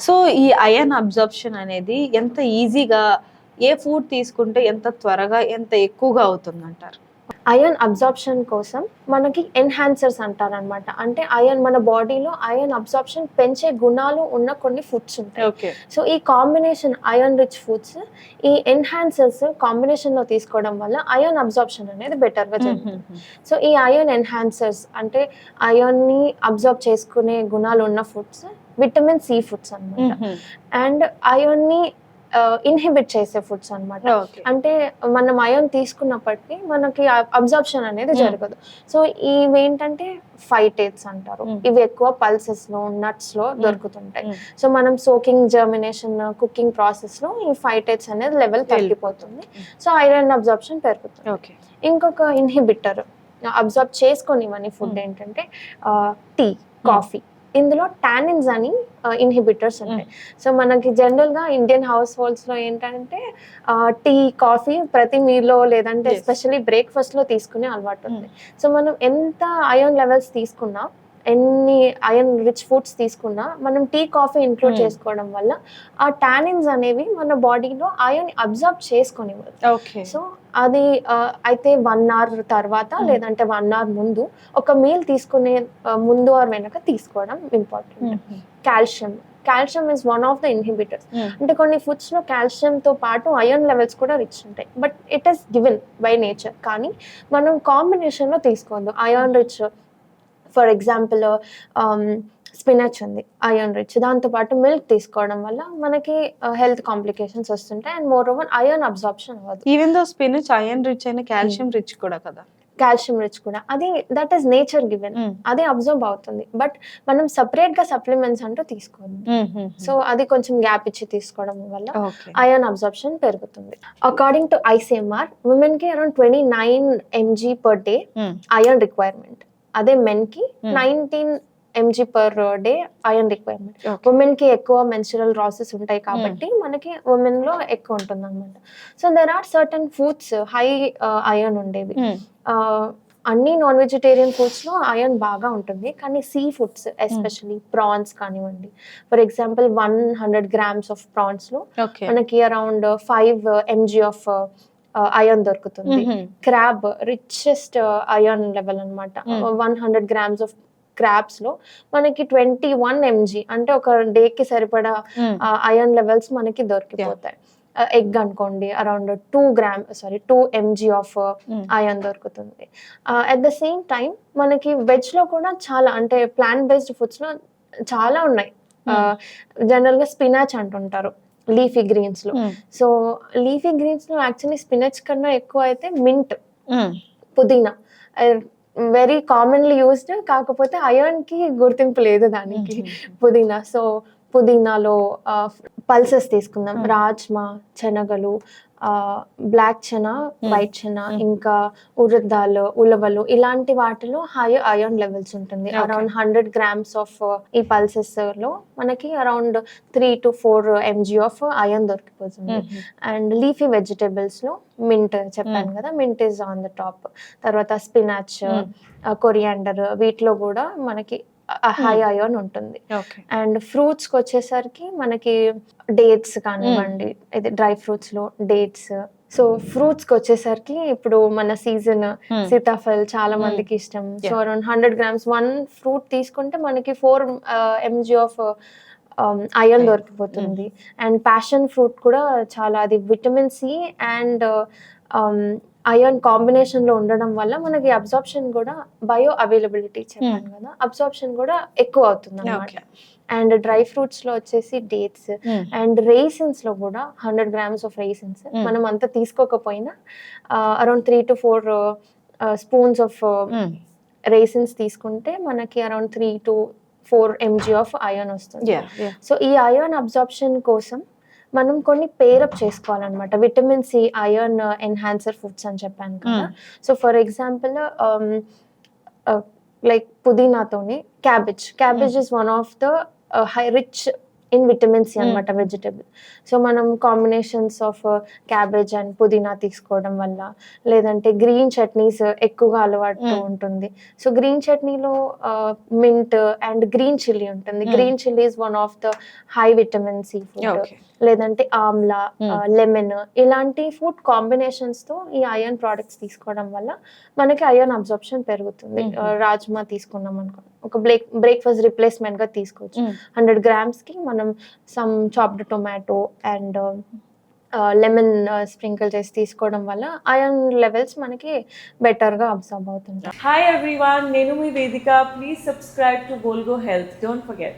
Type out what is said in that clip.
So ఈ అయన్ absorption అనేది ఎంత ఈజీగా ఏ ఫుడ్ తీసుకుంటే ఎంత త్వరగా ఎంత ఎక్కువగా అవుతుంది అంటారు అయన్ అబ్జార్ప్షన్ కోసం మనకి ఎన్హాన్సర్స్ అంటారనమాట. అంటే అయన్ మన బాడీలో అయన్ అబ్జార్ప్షన్ పెంచే గుణాలు ఉన్న కొన్ని ఫుడ్స్ ఉంటాయి. సో ఈ కాంబినేషన్ అయన్ రిచ్ ఫుడ్స్ ఈ ఎన్హాన్సర్స్ కాంబినేషన్లో తీసుకోవడం వల్ల అయన్ అబ్జార్ప్షన్ అనేది బెటర్గా జరుగుతుంది. సో ఈ అయన్ ఎన్హాన్సర్స్ అంటే అయన్ని అబ్జర్వ్ చేసుకునే గుణాలు ఉన్న ఫుడ్స్ విటమిన్ సి ఫుడ్స్ అన్నమాట. అండ్ అయన్ని ఇన్హిబిట్ చేసే ఫుడ్స్ అన్నమాట ఓకే అంటే మనం అయన్ తీసుకున్నప్పటికీ మనకి అబ్జర్ప్షన్ అనేది Hmm. జరగదు సో ఇవి ఏంటంటే ఫైటేట్స్ అంటారు Hmm. ఇవి ఎక్కువ పల్సెస్లో నట్స్లో Hmm. దొరుకుతుంటాయి. సో మనం సోకింగ్ జర్మినేషన్ కుకింగ్ ప్రాసెస్లో ఈ ఫైటేట్స్ అనేది లెవెల్ తగ్గిపోతుంది. సో ఐరన్ అబ్జర్ప్షన్ పెరుగుతుంది ఓకే ఇంకొక ఇన్హిబిటర్ అబ్జర్వ్ చేసుకొని ఫుడ్. ఏంటంటే టీ కాఫీ ఇందులో టానిన్స్ అని ఇన్హిబిటర్స్ ఉంటాయి. సో మనకి జనరల్గా ఇండియన్ హౌస్ హోల్డ్స్లో ఏంటంటే టీ కాఫీ ప్రతి మీలో లేదంటే. ఎస్పెషల్లీ బ్రేక్ఫాస్ట్లో తీసుకునే అలవాటు ఉంది. సో మనం ఎంత అయన్ లెవెల్స్ తీసుకున్నా ఎన్ని అయన్ రిచ్ ఫుడ్స్ తీసుకున్నా మనం టీ కాఫీ ఇంక్లూడ్. చేసుకోవడం వల్ల ఆ టానిన్స్ అనేవి మన బాడీలో అయన్ అబ్జర్వ్ చేసుకునేవారు ఓకే సో అది అయితే వన్ అవర్ తర్వాత Hmm. లేదంటే వన్ అవర్ ముందు ఒక మీల్ తీసుకునే ముందు ఆర్ వెనక తీసుకోవడం important calcium calcium is one of the inhibitors అంటే కొన్ని ఫుడ్స్లో కాల్షియం తో పాటు అయర్న్ లెవెల్స్ కూడా రిచ్ ఉంటాయి. But it is given by nature కానీ మనం కాంబినేషన్లో తీసుకోవద్దు. Iron rich for example spinach ఉంది అయర్న్ రిచ్ దాంతో పాటు మిల్క్ తీసుకోవడం వల్ల మనకి హెల్త్ కాంప్లికేషన్స్ వస్తుంటాయి and more over iron absorption అవ్వదు. Even though spinach iron rich అయిన కాల్షియం రిచ్ కూడా కదా? కాల్షియం రిచ్ కూడా. అది దట్ ఈస్ నేచర్ గివెన్ అదే అబ్జర్వ్ అవుతుంది. బట్ మనం సపరేట్గా సప్లిమెంట్స్ అంటూ తీసుకోవద్దు. సో అది కొంచెం గ్యాప్ ఇచ్చి తీసుకోవడం వల్ల అయాన్ అబ్జర్ప్షన్ పెరుగుతుంది. అకార్డింగ్ టు ఐసీఎంఆర్ ఉమెన్కి around twenty nine mg per day iron requirement అదే మెన్కి Hmm. Nineteen mg per day iron requirement ఉమెన్కి ఎక్కువ మెన్సురల్ రాసెస్ ఉంటాయి కాబట్టి మనకి ఉమెన్లో ఎక్కువ ఉంటుంది అనమాట so there are certain foods high iron ఉండేవి. ఆ, అన్ని నాన్ వెజిటేరియన్ ఫుడ్స్లో అయర్న్ బాగా ఉంటుంది. కానీ సీ ఫుడ్స్ ఎస్పెషలీ ప్రాన్స్ కానివ్వండి. For example one hundred grams of ప్రాన్స్లో మనకి around five mg of iron దొరుకుతుంది. క్రాబ్ రిచెస్ట్ అయర్న్ లెవెల్ అనమాట. వన్ హండ్రెడ్ గ్రామ్స్ ఆఫ్ క్రాబ్స్లో మనకి ట్వంటీ వన్ ఎంజీ అంటే ఒక డే కి సరిపడా అయర్న్ లెవెల్స్ మనకి దొరికిపోతాయి. ఎగ్ అనుకోండి around two gram sorry two mg of iron దొరుకుతుంది. అట్ ద సేమ్ టైం మనకి వెజ్లో కూడా చాలా అంటే ప్లాంట్ బేస్డ్ ఫుడ్స్లో చాలా ఉన్నాయి. జనరల్గా స్పినాచ్ అంటుంటారు. లీఫీ గ్రీన్స్లో. సో లీఫీ గ్రీన్స్లో యాక్చువల్లీ స్పినచ్ కన్నా ఎక్కువ అయితే మింట్ పుదీనా. వెరీ కామన్లీ యూస్డ్ కాకపోతే అయర్న్కి గుర్తింపు లేదు దానికి పుదీనా. సో పుదీనాలో పల్సెస్ తీసుకుందాం. రాజ్మా శనగలు బ్లాక్ చెన. వైట్ చెన. ఇంకా ఉరద్ దాల్ ఉలవలు ఇలాంటి వాటిలో హై అయర్న్ లెవెల్స్ ఉంటుంది. అరౌండ్ హండ్రెడ్ గ్రామ్స్ ఆఫ్ ఈ పల్సెస్లో మనకి around three to four M G of iron దొరికిపోతుంది అండ్ లీఫీ వెజిటేబుల్స్లో మింట్ చెప్పాను. కదా mint is on the top తర్వాత స్పినాచ్ కొరియాండర్ వీటిలో కూడా మనకి హై. అయోన్ ఉంటుంది ఓకే అండ్ ఫ్రూట్స్కి వచ్చేసరికి మనకి డేట్స్ కానివ్వండి ఇది డ్రై ఫ్రూట్స్లో డేట్స్ సో ఫ్రూట్స్కి వచ్చేసరికి ఇప్పుడు మన సీజన్ సీతాఫల్ చాలా Mm. మందికి ఇష్టం so. Around hundred grams one fruit తీసుకుంటే మనకి four M G of iron Iron. దొరికిపోతుంది అండ్ ప్యాషన్ ఫ్రూట్ కూడా చాలా అది విటమిన్ సి అండ్ అయర్న్ కాంబినేషన్లో ఉండడం వల్ల మనకి అబ్జార్ప్షన్ కూడా బయో అవైలబిలిటీ చెప్పాను కదా అబ్జార్ప్షన్ కూడా ఎక్కువ అవుతుంది అనమాట అండ్ డ్రై ఫ్రూట్స్లో వచ్చేసి డేట్స్ అండ్ రేసిన్స్లో కూడా హండ్రెడ్ గ్రామ్స్ ఆఫ్ రేసిన్స్. మనం అంత తీసుకోకపోయినా around three to four spoons of raisins తీసుకుంటే మనకి around three to four mg of iron వస్తుంది. సో ఈ అయర్న్ అబ్జార్ప్షన్ కోసం మనం కొన్ని పేరప్ చేసుకోవాలన్నమాట. Vitamin C iron enhancer foods అని చెప్పాను కదా. So for example like పుదీనాతోని cabbage cabbage is one of the high rich in vitamin C. అనమాట వెజిటబుల్ సో మనం కాంబినేషన్స్ ఆఫ్ క్యాబేజ్ అండ్ పుదీనా తీసుకోవడం వల్ల లేదంటే గ్రీన్ చట్నీస్ ఎక్కువగా అలవాటు Mm. ఉంటుంది సో గ్రీన్ చట్నీలో మింట్ అండ్ గ్రీన్ చిల్లీ ఉంటుంది. Green chilli is one of the high vitamin C food లేదంటే ఆమ్లా. లెమన్ ఇలాంటి ఫుడ్ కాంబినేషన్స్తో ఈ ఐరన్ ప్రోడక్ట్స్ తీసుకోవడం వల్ల మనకి ఐరన్ అబ్జార్ప్షన్ పెరుగుతుంది Mhm. ఆ, రాజ్మా తీసుకున్నాం అనుకో ఒక బ్రేక్ బ్రేక్ఫాస్ట్ రిప్లేస్మెంట్గా తీసుకోవచ్చు హండ్రెడ్ గ్రామ్స్కి మనం some chopped tomato and lemon sprinkle చేసి తీసుకోవడం వల్ల ఐరన్ లెవెల్స్ మనకి బెటర్గా అబ్జర్వ్ అవుతుంటాయి Hi everyone, Nenu mi Vedika. Please subscribe to Volgo Health. Don't forget.